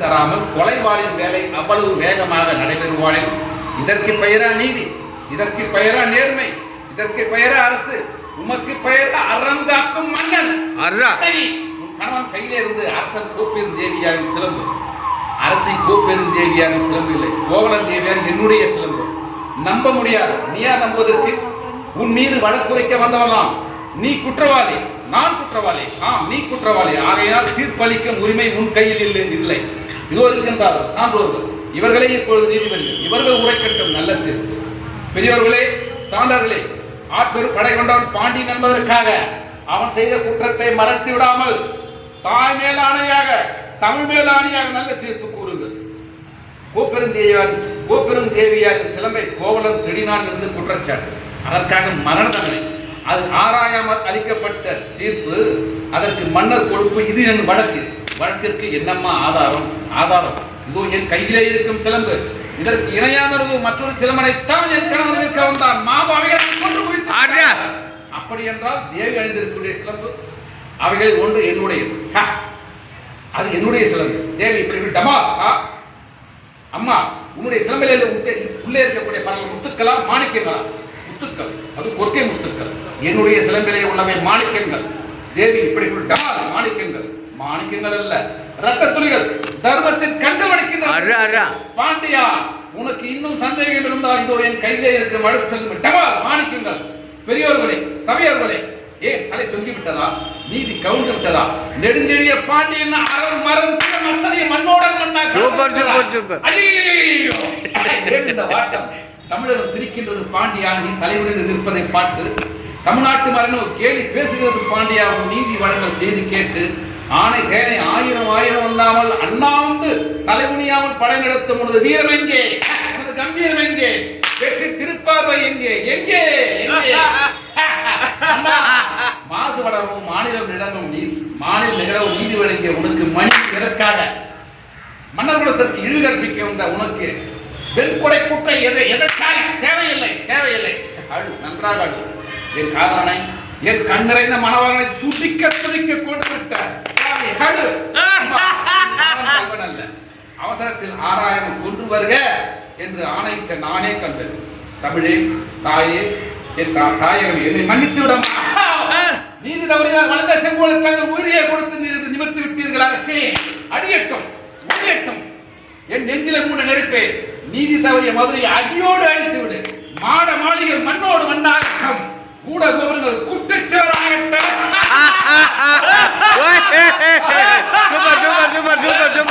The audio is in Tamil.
தராமல் கொலைவாளின் வேலை அவ்வளவு வேகமாக நடைபெறுவாளில் இதற்கு பெயரா நீதி இதற்கு பெயரா நேர்மை இதற்கு பெயரா அரசு உமக்கு பெயரா அறம் காக்கும் மன்னன். கணவன் கையிலே இருந்து அரசன் கோப்பெரும் தேவியாரின் சிலம்பு. அரசி கோப்பெரும் தேவியாரின் சிலம்பு இல்லை கோவலன் தேவியார் என்னுடைய சிலம்பு. நம்ப முடியாது நீயா நம்புவதற்கு? உன் மீது வழக்குரைக்க வந்தவனாம் நீ குற்றவாளி நான் குற்றவாளி. ஆம் நீ குற்றவாளி. ஆகையால் தீர்ப்பளிக்கும் உரிமை உன் கையில் இல்லை இல்லை. இதோ இருக்கின்றார்கள் சான்றோர்கள். இவர்களே இப்பொழுது நீதிபதிகள். இவர்கள் உரைக்கட்டும் நல்ல தீர்வு பெரியோர்களே சான்றர்களே ஆட்பெரு படை கொண்டவன் பாண்டியன் என்பதற்காக அவன் செய்த குற்றத்தை மறைத்து விடாமல் தாய் மேல் ஆணையாக தமிழ் மேல் ஆணையாக நல்ல தீர்ப்பு கூறுங்கள். கோப்பெருந்தேவியார் கோப்பெரும் தேவியார் சிலம்பை கோவலன் திடினான் என்று குற்றச்சாட்டு. அதற்காக மரண தண்டனை. அது ஆராயாமல் அளிக்கப்பட்ட தீர்ப்பு அதற்கு மன்னர் கொழுப்பு இது என் வழக்கு. வழக்கிற்கு என்னம்மா ஆதாரம்? ஆதாரம். இதோ என் கையிலே இருக்கும் சிலம்பு. இதற்கு இணையானது மற்றொரு சிலம்பனைத்தான் என் கணவன் நிற்க வந்தான். மாபாவைகளை கொன்று குவித்து! அப்படி என்றால் தேவி அணிந்திருக்கக்கூடிய சிலம்பு அவைகளில் ஒன்று என்னுடைய அது என்னுடைய சிலம்பு. தேவி இப்படி டமா அம்மா உன்னுடைய சிலம்பிலே உள்ளே இருக்கக்கூடிய பல முத்துக்களா? மாணிக்கங்களா? முத்துக்கள். அது கொற்கை முத்துக்கள். என்னுடைய சிலம்பிலே உள்ளவை மாணிக்கங்கள். தேவி இப்படி டமால் மாணிக்கங்கள். மாணிக்கங்கள் அல்ல ரத்த துளிகள் தர்மத்தில் கண்டுபிடிக்கின்ற. பாண்டியா உனக்கு இன்னும் சந்தேகம் இருந்தால் இதோ என் கையிலே இருக்கும் அடுத்து செல்லும் டமால் மாணிக்கங்கள் பெரியோர்களே சபையோர்களே ஏன் தலை தொங்கி விட்டதா நீதி கவுந்து விட்டதா நெடுஞ்செழிய பாண்டியன் அறம் மரம் அத்தனையும் மண்ணோட மண்ணா சூப்பர், சூப்பர், சூப்பர். ஐயோ! ஏன் இந்த வாட்டம் தமிழர் சிரிக்கின்றது பாண்டியா நீ தலைவரில் நிற்பதை பார்த்து தமிழ்நாட்டு மரணம் கேலி பேசுகிறது பாண்டியா நீதி வழங்கல் செய்தி கேட்டு ஆணை தேனை ஆயிரம் ஆயிரம் வந்தாமல் அண்ணா வந்து தலைகுனியாமல் படை நடத்தும் பொழுது வீரம் எங்கே? எனது கம்பீரம் எங்கே? வெற்றி திருப்பார்வை எங்கே? எங்கே? மாசு அண்ணா, மாநிலம் நிலவும் நீ மாநில நிகழவும் நீதி வழங்கிய உனக்கு மணி எதற்காக? மன்னர் குலத்திற்கு இழிவு கற்பிக்க வந்த உனக்கு வெண்கொடை குட்டை எது எதற்காக? தேவையில்லை தேவையில்லை. அழு நன்றாக அழு. என் காதலனை என் கண் நிறைந்த மணவர்களை துடிக்க துடிக்க கொண்டு விட்டார். தலைவன் அல்ல அவசரத்தில் ஆறாயிரம் கொன்று வருக என்று ஆணையிட்ட நானே கண்டது தமிழே தாயே என் தாயகம் என்னை மன்னித்து விட நீதி தவறினால் வளர்ந்த செங்கோலுக்கு தங்கள் உயிரையே கொடுத்து நிமிர்த்தி விட்டீர்கள் அரசே. அடியட்டும் ஒழியட்டும் என் நெஞ்சில மூட நெருப்பே நீதி தவறிய மதுரையை அடியோடு அழித்து விடு. மாட மாளிகை மண்ணோடு மண்ணாகட்டும். கூட கோபுரங்கள் குற்றச்சவராகட்டும் super super super super